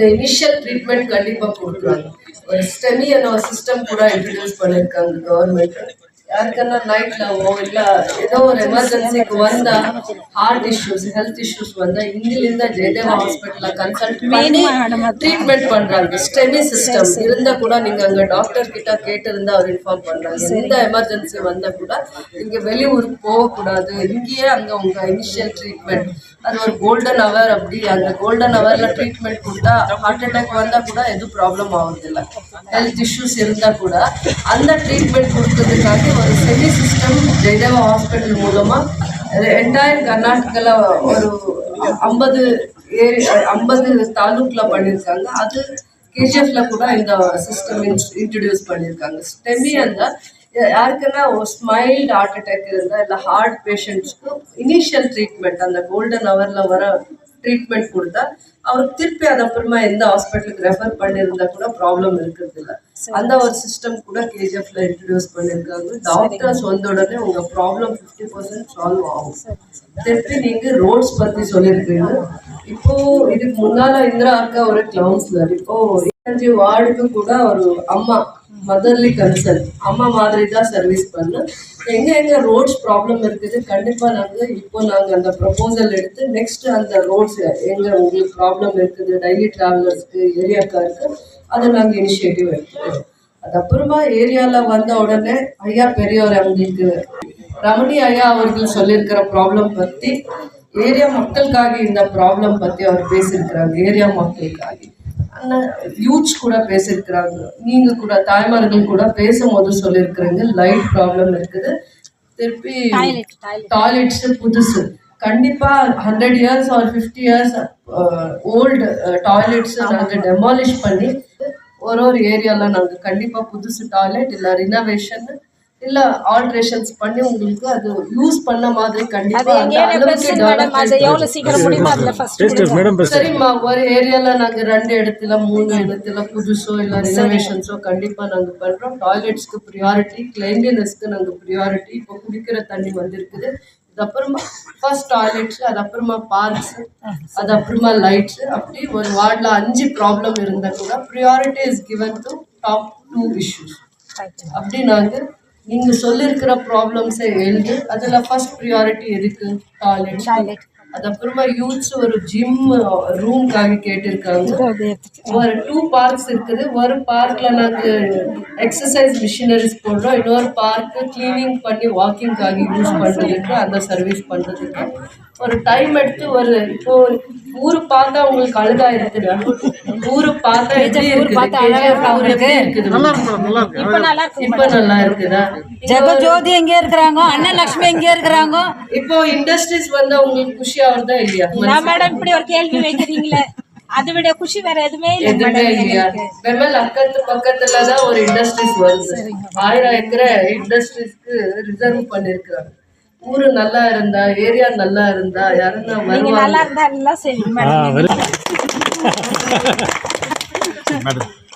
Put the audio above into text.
இந்த initial treatment கண்டிப்பா கொடுக்குறாங்க. ஒரு ஸ்டெமி ஒரு சிஸ்டம் கூட இன்ட்ரடியூஸ் பண்ணிருக்காங்க கவர்மெண்ட் யாருக்கன்னா நைட்லவோ இல்ல ஏதோ ஒரு எமர்ஜென்சிக்கு வந்தா ஹார்ட் இஷ்யூஸ் ஹெல்த் இஷ்யூஸ் வந்தா இங்கிலிருந்த ஜெயதேவா ஹாஸ்பிட்டல்ல கன்சல்ட் பண்ணி ட்ரீட்மெண்ட் பண்றாங்க. ஸ்டெமி சிஸ்டம் இருந்தா கூட நீங்க அங்க டாக்டர் கிட்ட கேட்டிருந்தா அவர் இன்ஃபார்ம் பண்றாங்க எந்த எமர்ஜென்சி வந்தா கூட நீங்க வெளியூருக்கு போகக்கூடாது. இங்கேயே அங்க உங்க இனிஷியல் ட்ரீட்மெண்ட் அது ஒரு கோல்டன் அவர் அப்படி அந்த கோல்டன் ஹவர்ல ட்ரீட்மெண்ட் கொடுத்தா ஹார்ட் அட்டாக் வந்தா கூட எதுவும் ப்ராப்ளம் ஆகுறதில்ல ஹெல்த் இஷ்யூஸ் இருந்தா கூட அந்த ட்ரீட்மெண்ட் கொடுக்கறதுக்காக ஒரு செமி சிஸ்டம் ஜெயதேவா ஹாஸ்பிட்டல் மூலமா என்டையர் கர்நாடகால ஒரு ஐம்பது ஏரி ஐம்பது தாலூக்கில் பண்ணியிருக்காங்க அது கேஜிஎஃப்ல கூட இந்த சிஸ்டம் இன்ட்ரடியூஸ் பண்ணியிருக்காங்க ஸ்டெமி அந்த யாருக்குன்னா ஸ்மைல்டு ஹார்ட் அட்டாக் இருந்தால் இல்லை ஹார்ட் பேஷண்ட்ஸ்க்கு இனிஷியல் ட்ரீட்மெண்ட் அந்த கோல்டன் ஹவரில் வர ட்ரீட்மெண்ட் கொடுத்தா அவருக்கு திருப்பி அது அப்புறமா எந்த ஹாஸ்பிட்டலுக்கு ரெஃபர் பண்ணியிருந்தா கூட ப்ராப்ளம் இருக்கிறது இல்ல. அந்த ஒரு சிஸ்டம் கூட கேஜிஎஃப்ல இன்ட்ரடியூஸ் பண்ணியிருக்காங்க டாக்டர்ஸ் வந்த உடனே உங்க ப்ராப்ளம் ஃபிஃப்டி பர்சன்ட் சால்வ் ஆகும். திருப்பி நீங்க ரோட்ஸ் பத்தி சொல்லியிருக்கீங்க இப்போ இதுக்கு முன்னால இந்திரா அக்கா ஒரு கவுன்சிலர் இப்போ இருபத்தஞ்சு வார்டுக்கு கூட ஒரு அம்மா மதர்லி கன்சர்ன் அம்மா மாதிரி தான் சர்வீஸ் பண்ணு. எங்க எங்க ரோட்ஸ் ப்ராப்ளம் இருக்குது? கண்டிப்பா நாங்க இப்போ நாங்க அந்த ப்ரப்போசல் எடுத்து நெக்ஸ்ட் அந்த ரோட்ஸ் எங்க உங்களுக்கு ப்ராப்ளம் இருக்குது? டெய்லி டிராவலர்ஸ்க்கு ஏரியாக்காருக்கு அதை நாங்க இனிஷியேட்டிவ் எடுத்துக்கிறோம். அதுக்கப்புறமா ஏரியாவில் ஏரியால வந்த உடனே ஐயா பெரியவர் அவங்களுக்கு ரமணி ஐயா அவர்கள் சொல்லியிருக்கிற ப்ராப்ளம் பத்தி ஏரியா மக்களுக்காக இந்த ப்ராப்ளம் பத்தி அவர் பேசியிருக்கிறாங்க ஏரியா மக்களுக்காக. யூத்ஸ் கூட பேசியிருக்கிறாங்க. நீங்க கூட தாய்மார்கள் கூட பேசும்போது சொல்லியிருக்கிறீங்க லைட் ப்ராப்ளம் இருக்குது. திருப்பி டாய்லெட்ஸ் புதுசு. கண்டிப்பா hundred years or fifty years old toilets நாங்க டெமாலிஷ் பண்ணி ஒரு ஒரு ஏரியால நாங்க கண்டிப்பா புதுசு டாய்லெட் இல்ல ரினோவேஷன் இல்ல ஆல்ட்ரேஷன்ஸ் பண்ணி உங்களுக்கு அது யூஸ் பண்ண மாதிரி கண்டிப்பா சரிம்மா ஒரு ஏரியால நாங்க ரெண்டு இடத்துல மூணு இடத்துல புதுசோ இல்ல ரினோவேஷன்ஸோ கண்டிப்பா நாங்க பண்றோம். டாய்லெட்ஸ்க்கு ப்ரியாரிட்டி கிளைன்லினஸ்க்கு நாங்க ப்ரியாரிட்டி இப்போ குடிக்கிற தண்ணி வந்திருக்குது. அது அப்புறமா ஃபர்ஸ்ட் டாய்லெட்ஸ் அது அப்புறமா பார்க்ஸ் அது அப்புறமா லைட்ஸ் அப்படி ஒரு வார்டில் அஞ்சு ப்ராப்ளம் இருந்தா கூட priority is given to top two issues அப்படி நாங்க நீங்க சொல்லியிருக்கிற ப்ராப்ளம்ஸை எழுதி அதுல ஃபர்ஸ்ட் ப்ரியாரிட்டி எதுக்கு? டாய்லெட் அது அப்புறமா யூத்ஸ் ஒரு ஜிம் ரூம்காக கேட்டிருக்காங்க. ஒரு டூ பார்க்ஸ் இருக்குது. ஒரு பார்க்ல நாங்க எக்ஸசைஸ் மிஷினரிஸ் போடுறோம். இன்னொரு பார்க் கிளீனிங் பண்ணி வாக்கிங்காக யூஸ் பண்றதுக்கு அந்த சர்வீஸ் பண்றதுக்கு. ஒரு டைம் எடுத்து ஒரு இப்போ ஊரு பார்த்தா உங்களுக்கு அழுகா இருக்குது. ஊரு பார்த்தா இப்ப நல்லா இருக்கு. இப்ப நல்லா இருக்குதா? ஜெகஜோதி எங்கே இருக்கிறாங்க? அண்ணன் லக்ஷ்மி எங்கே இருக்கிறாங்க? இப்போ இண்டஸ்ட்ரீஸ் வந்தா உங்களுக்கு குஷி ஆகுறதா இல்லையா? நான் மேடம் இப்படி ஒரு கேள்வி வைக்கிறீங்களே. அதை விட குஷி வேற எதுவுமே இல்லை எதுவுமே இல்லையா? அக்கத்து பக்கத்துல தான் ஒரு இண்டஸ்ட்ரீஸ் வருது. ஆயிரம் ஏக்கரை இண்டஸ்ட்ரீஸ்க்கு ரிசர்வ் பண்ணிருக்காங்க ஊரு நல்லா இருந்தா ஏரியா நல்லா இருந்தா யாருன்னா வருவாங்க. நல்லா இருந்தா எல்லாம் மேடம்.